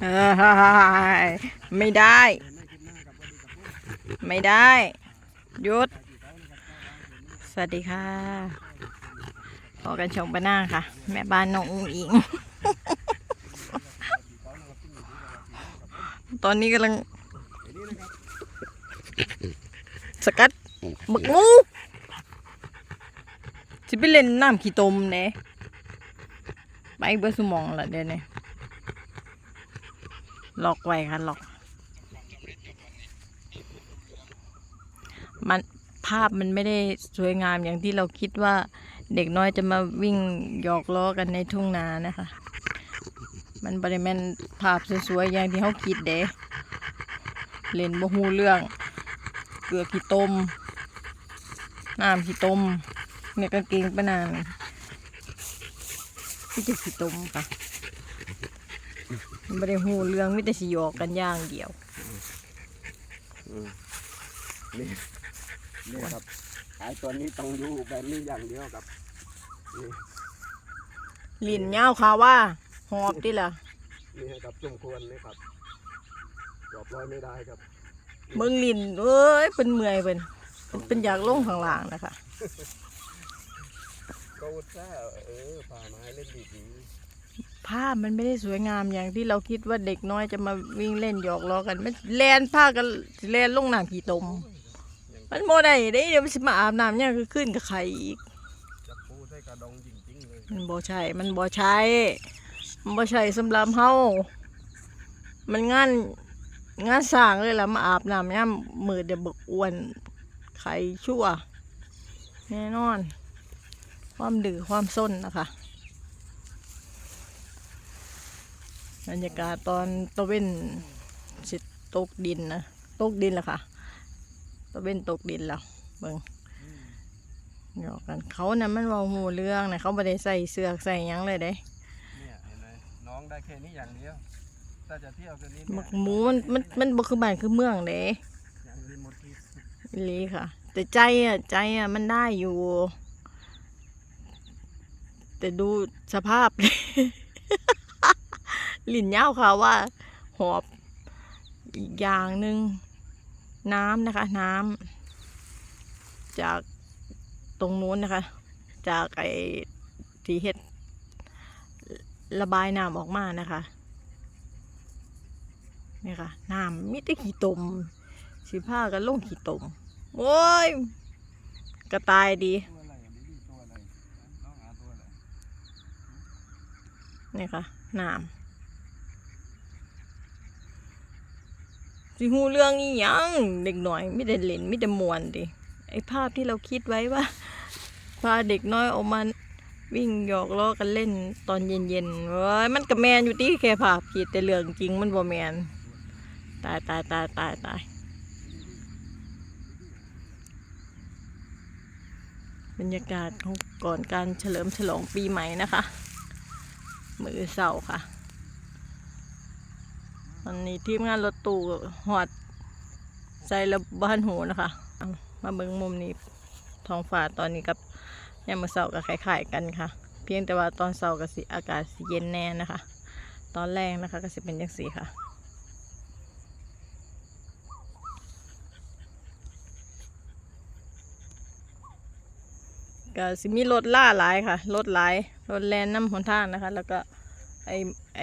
ไม่ได้ ไม่ได้หยุด สวัสดีค่ะ พอกันชมปะหน้าค่ะ แม่บ้านน้องอุ้งอิง ตอนนี้กำลัง สกัดบักงูจะไปเล่นน้ำขี้ตมเน่ไปเบอร์สมองละเดี๋ยวนี้ หลอกไว้ค่ะล็อก มันภาพมันไม่ได้สวยงามอย่างที่เราคิดว่าเด็กน้อยจะมาวิ่งหยอกล้อกันในทุ่งนานะคะ มันบริแมนภาพสวยๆอย่างที่เขาคิดเด้เล่นบ่ฮูเรื่อง เกลือขี้ต้มน้ำขี้ต้มเนี่ยกางเกงปะนานนี่จะขี้ต้มค่ะ ไม่ได้หูเรื่องมิแต่สิหยอกกันอย่างเดียวนี่นี่ครับขายตัวนี้ต้องดูแบบนี้อย่างเดียวครับลิ้นยาวค่ะว่า หอบดิล่ะนี่ครับสมควรนี่ครับจอบร้อยไม่ได้ครับเบิ่งลิ้นเอ้ยเป็นเมื่อยเป็นเป็นเป็นอยากลงข้างล่างนะคะก็อุตส่าห์เออพามาให้เล่นดี ภาพมันไม่ได้สวยงามอย่างที่เราคิดว่าเด็กน้อยจะมาวิ่งเล่นหยอกล้อกันมันแลนผ้ากันแลนลงน้ำขี้ตม มันโมได้เด้เดี๋ยวมันสิมาอาบน้ำเนี่ยคือขึ้นกับใครอีกๆจะปูใส่กระดองจริงๆเลยมันบ่ใช่มันบ่ใช่มันบ่ใช่สำหรับเฮามันงานงานสร้างเลยล่ะมาอาบน้ำย่ำมือเดี๋ยวบกอ้วนไข่ชั่วแน่นอน ความดื้อความส้นนะคะ บรรยากาศตอนตะเว้นสิตกดินนะตกดินแล้วค่ะตะเว้นตกดินแล้วเบิ่งหยอกกันเขานะ่ะมันเว่าหูเรื่องนะเขาไม่ได้ใส่เสื้อใส่หยังเลยเด้เนี่ยเห็นไหมน้องได้แค่นี้อย่างเดียวถ้าจะเที่ยวคืนนี้หมัเนี่ยกหมูมันมันมันบ่คือบ้านคือเมืองเด้อย่างรีโมทที่อีหลีค่ะ แต่ใจอะใจอะมันได้อยู่ แต่ดูสภาพ ลิ้นยาค่ะว่า หอบอีกอย่างหนึ่งน้ำนะคะ น้ำจากตรงนู้นนะคะ จากไอ้ที่เฮ็ดระบายน้ำออกมานะคะนี่ค่ะน้ำมิตรขี้ตมสิผ้ากันลงขี้ตมโอ้ยกระตายดีนี่ค่ะน้ำ สิหูเรื่องนี้ยังเด็กหน่อยไม่ได้เล่นไม่ได้มวนดิไอภาพที่เราคิดไว้ว่าพาเด็กน้อยออกมาวิ่งหยอกล้อกันเล่นตอนเย็นๆเว้ยมันก็แมนอยู่ที่แค่ภาพคิดแต่เรื่องจริงมันบ่แมนตายตายตายตายตายบรรยากาศของก่อนการเฉลิมฉลองปีใหม่นะคะ มือเสาร์ค่ะ วันนี้ทีมงานรถตู้หอดใส่ระบ้านหูนะคะ มาเบิ่งมุมนี้ท้องฟ้าตอนนี้กับยามมือเสาร์ก็คล้ายๆกันค่ะ เพียงแต่ว่าตอนเสาร์ก็สิอากาศสิเย็นแน่นะคะ ตอนแรกนะคะก็สิเป็นยังสีค่ะก็สิมีรถล่าหลายค่ะรถหลายรถแลนน้ำหนทางนะคะ แล้วก็ไอไอ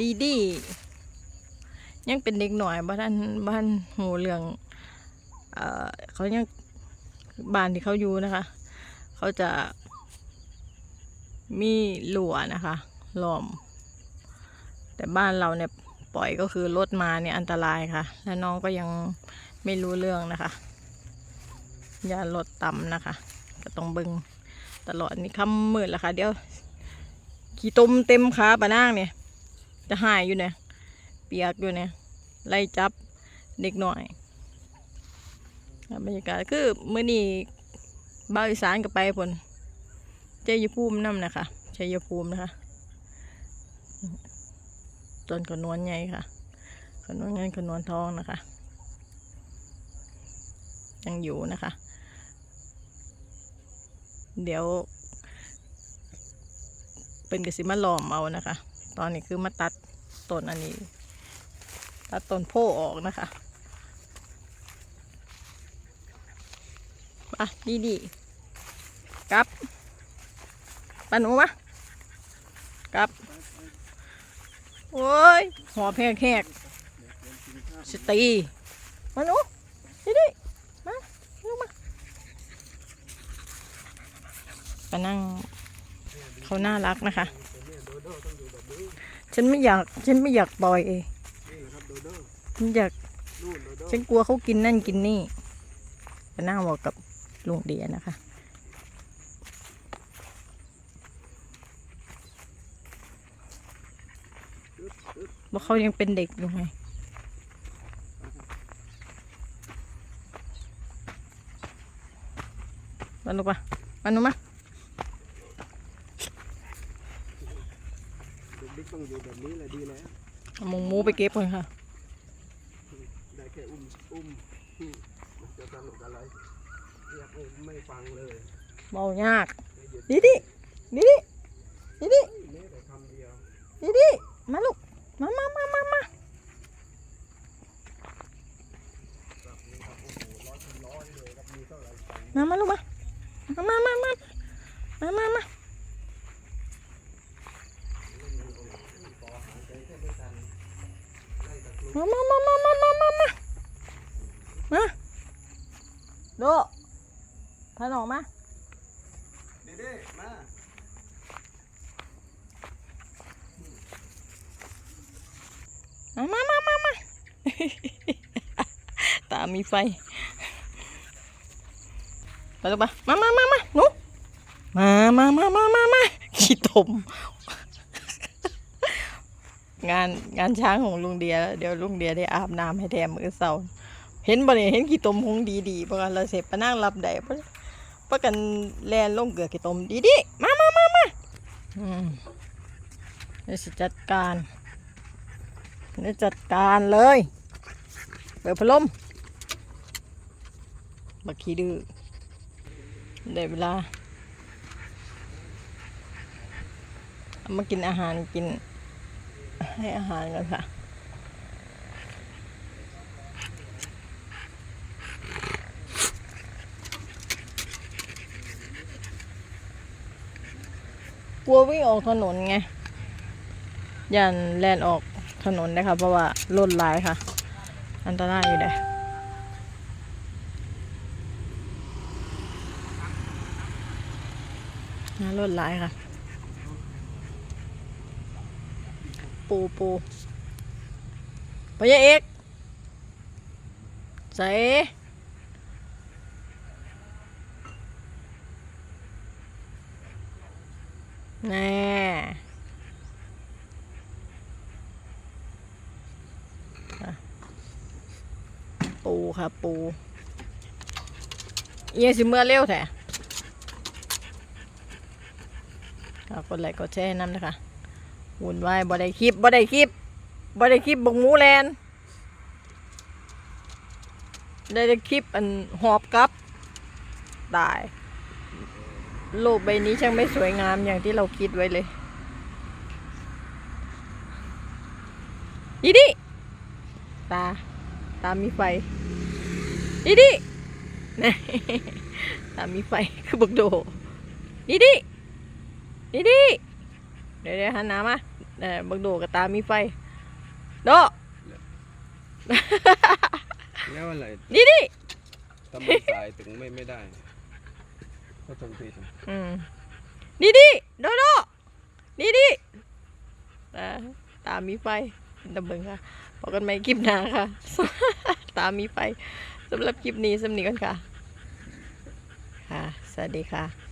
ดีดี ยังเป็นเด็กหน่อยบ้านบ้านหูเรืองเออเขายังบ้านที่เขาอยู่นะคะ เขาจะมีหลัวนะคะล้อม แต่บ้านเราเนี่ยปล่อยก็คือรถมาเนี่ยอันตรายค่ะ และน้องก็ยังไม่รู้เรื่องนะคะ อย่าลดต่ำนะคะ ก็ต้องเบิงตลอดนี่คำมืดแล้วค่ะ เดี๋ยว ขี้ตมเต็มขาปะนางเนี่ย จะหายอยู่เนี่ยเปียกอยู่เนี่ยไล่จับเด็กหน่อยบรรยากาศคือมื่อนี้บ้าอีสานก็ไปผลเจยภูมิน้ำนะคะชัยภูมินะคะต้นขนวนใหญ่ค่ะ ขนวนเงินขนวนทองนะคะ ยังอยู่นะคะ เดี๋ยว เป็นกสิมาหลอมเอานะคะ ตอนนี้คือมาตัดต้นอันนี้ ตัดต้นโพออกนะคะอะดีดีๆกลับปานูมากลับโอ้ยหอบแหกสตีมานูดีดีๆมาลูกมาไปนั่งเขาน่ารักนะคะ ฉันไม่อยาก ฉันไม่อยากปล่อยเองฉันอยาก ฉันกลัวเขากินนั่นกินนี่ไปนั่งบอกกับลุงเดียนะคะ ว่าเขายังเป็นเด็กอยู่ไงมาลูกปะมาหนูมา เด็กๆ ต้องอยู่แบบนี้แหละดีแล้วเอาหมูหมูไปเก็บเลยค่ะ ได้แค่อุ้มอุ้มอืมมันจะสนุกอะไรเรียกไม่ไม่ฟังเลยเบายากไม่หยุดดีดิดีดิดีดิ แม้แต่คำเดียว ดีดิมาลูก มามามามามา ครับนี่ครับโอ้โหร้อยเป็นร้อยเลยครับมีเท่าไหร่ฟัง มามาลูกมา มามามามามามามา ต่อหายใจแค่ไม่ทันไล่ตะครุบ มามามามามามามามามาโดพาหนออกมาเด็กๆมามามามามามาตามีไฟไปลูกปะมามามามาหนูมามามามามามาขี้ตม งานงานช้างของลุงเดียเดี๋ยวลุงเดียได้อาบน้ำให้แทมมือเสาเห็นบ่เนี่ยเห็นขี้ตมคงดีดีๆเพราะกันเราเสร็จปะนั่งรับได้เพราะเพราะกันแลนลงเกลือขี้ตมดีดีๆมามามามาอืมเดี๋ยจัดการเดี๋ยจัดการเลยเปิดพัดลมบักขี้ดื้อได้เวลาเอามากินอาหารกิน ให้อาหารกันค่ะ กลัววิ่งออกถนนไง ยันแลนออกถนนนะคะเพราะว่ารถหลายค่ะ อันตรายอยู่เด้นะรถหลายค่ะ ปูปูพยาเอกใส่แน่ปูค่ะปูเอียสิเมื่อเร็วแท้กกดไลค์กดแชร์ให้น้ำนะคะ วุ่นวายบ่ได้คลิปบ่ได้คลิปบ่ได้คลิปบกหมูแลนได้แต่คลิปอันหอบกลับตายโลกใบนี้ช่างไม่สวยงามอย่างที่เราคิดไว้เลยดีดิตา ตามีไฟดีดินี่ตามีไฟคือบักโดดีดิดีดิเดี๋ยวเดี๋ยวหันหน้ามา เออบังโดกับตามีไฟโดแล้วอะไรนี่ดิทำไมสายถึงไม่ไม่ได้ ก็ตรงผิดอืมนี่ดิโดโดนี่ดิเออตามีไฟดำเบิงค่ะพบกันใหม่คลิปหน้าค่ะ ตามีไฟสำหรับคลิปนี้สำนีกันค่ะ ค่ะ สวัสดีค่ะ